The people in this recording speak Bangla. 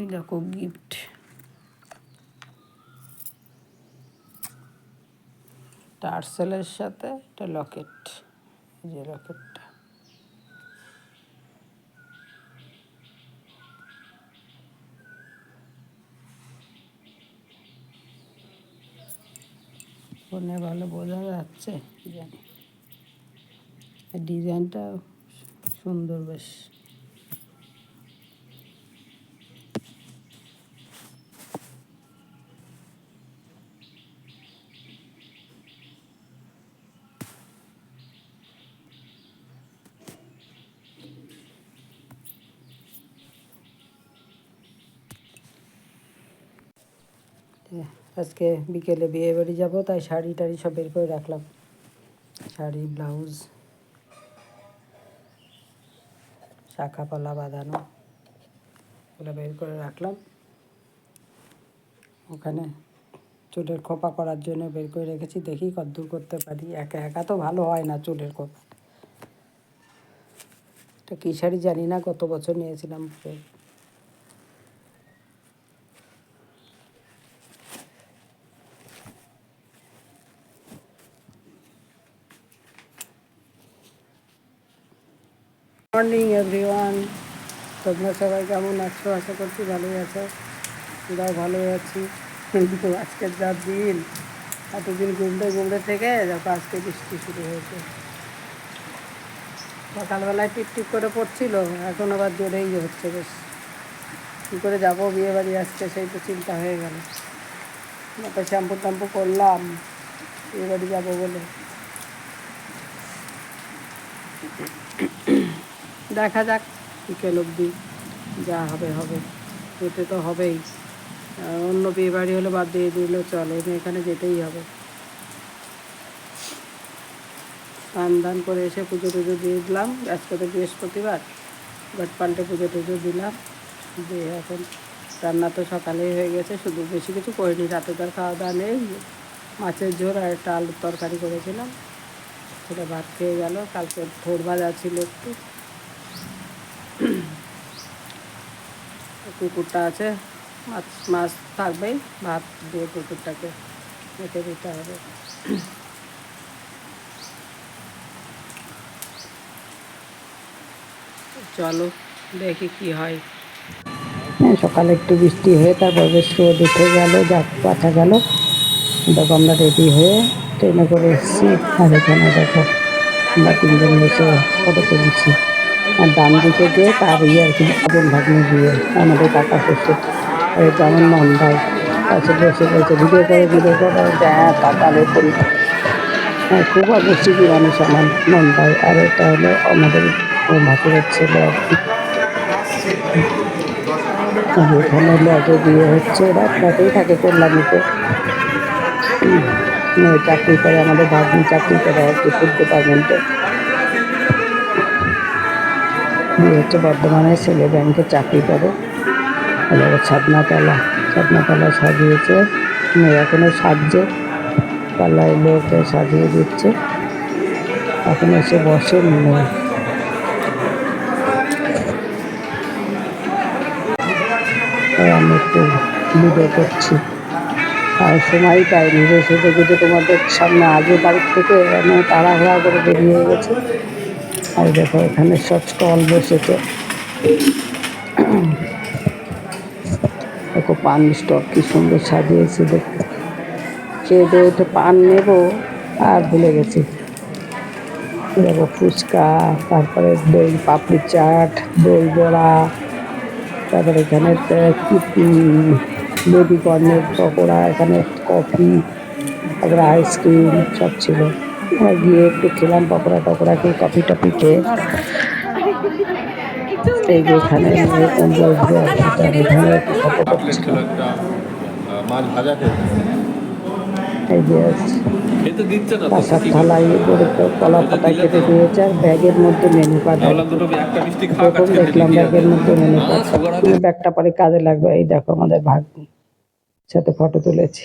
এই দেখো গিফট টার্সেলের সাথে একটা লকেট যে লকেটটা ফোনে ভালো বোঝা যাচ্ছে জানি। ডিজাইনটা সুন্দর বেশ। আজকে বিকেলে বিয়ে বাড়ি যাব, তাই শাড়ি টাড়ি সব বের করে রাখলাম। শাড়ি, ব্লাউজ শাখা পালা বাঁধানো ওগুলো বের করে রাখলাম। ওখানে চুলের খোপা করার জন্য বের করে রেখেছি, দেখি কদ্দূর করতে পারি। একা একা তো ভালো হয় না চুলের খোপা। এটা কী শাড়ি জানি না গত বছর নিয়েছিলাম মর্নিং এভরিওয়ান তোমরা সবাই কেমন আছো? আশা করছি ভালোই আছো। আমরাও ভালোই আছি। কিন্তু আজকের যা দিন, এতদিন ঘুমতে ঘুমতে থেকে দেখো আজকে বৃষ্টি শুরু হয়েছে। সকালবেলায় টিপ করে পড়ছিল, এখন আবার জোরেই হচ্ছে বেশ। কী করে যাব বিয়ে বাড়ি আসছে সেই তো চিন্তা হয়ে গেল। মাথায় শ্যাম্পু ট্যাম্পু করলাম বিয়ে বাড়ি যাব বলে। দেখা যাক, বিকেল অবধি যা হবে হবে। যেতে তো হবেই। অন্য বিয়ে বাড়ি হলে বাদ দিয়ে দিলেও চলে এখানে যেতেই হবে। স্নান দান করে এসে পুজো টুজো দিয়ে দিলাম। আজকে তো বৃহস্পতিবার বাট পাল্টে পুজো টুজো দিলাম। দিয়ে এখন রান্না তো সকালেই হয়ে গেছে, শুধু বেশি কিছু করিনি। রাতে তার খাওয়া দাওয়া নেই। মাছের ঝোল আর একটা আলুর তরকারি করেছিলাম। সেটা ভাত খেয়ে গেল। কালকে থোর ভাজা ছিল একটু। কুকুরটা আছে, মাছ মাছ থাকবেই, ভাত দিয়ে কুকুরটাকে রেখে দিতে হবে। চলো দেখি কি হয়। হ্যাঁ সকালে একটু বৃষ্টি হয়ে তারপর বেশ রোদ উঠে গেল, যা বাঁচা গেল। দেখো, আমরা রেডি হয়ে ট্রেনে করে এসেছি। আর এখানে দেখো, আমরা তিনজন বসে ফটো তুলছি। আর ডান দিকে যে তার ইয়ে আর কি, আগুন ভাগ্নে দিয়ে আমাদের কাকা শ্বশুর যেমন মন ভাই কাছে বসে বসে ভিডিও করে ভিডিও করে হ্যাঁ তাকালে করি হ্যাঁ খুব অবশ্যই মানুষ আমার ভাই আর এটা হলো আমাদের ভাসুরের ছেলে আর কি। এখানে বিয়ে হচ্ছে ফ্ল্যাটেই থাকে কল্যাণীতে। চাকরি করে, আমাদের ভাগ্নি চাকরি করে আর কি ফুড ডিপার্টমেন্টে বিয়ে হচ্ছে বর্ধমানে ছেলে ব্যাংকে চাকরি করে। এবারে ছাদনাতলা ছাদনাতলা সাজিয়েছে। মেয়ে এখনও সাজছে, পাল্লায় লোকে সাজিয়ে দিচ্ছে। এখন এসে বসে মেয়ে। আমি একটু লুডো করছি। আর সময় পাইনি বসে থেকে যে তোমাদের সামনে আগে বাড়ির থেকে আমি তাড়াহুড়া করে বেরিয়ে গেছে। আর দেখো, এখানে সব স্টল বসেছে। দেখো, পান স্টক কি সুন্দর সাজিয়েছে দেখতে খেয়ে উঠে পান নেব, আর ভুলে গেছি। দেখো, ফুচকা, তারপরে দই, পাপড়ি চাট, দই বড়া, তারপরে এখানে বেবি কর্নের পকোড়া, এখানে কফি, তারপরে আইসক্রিম, সব ছিল। গিয়ে একটু খেলাম পকোড়া টকোড়া খেয়ে কফি টফি খেয়ে। এই যে এখানে এই যে থালায় কলা কেটে দিয়েছে আর ব্যাগের মধ্যে মেনু কার্ড বললাম দুটো একটা প্রথম দেখলাম ব্যাগের মধ্যে মেনু কার্ড ব্যাগটা পরে কাজে লাগবে এই দেখো আমাদের ভাগ্নি সাথে ফটো তুলেছি।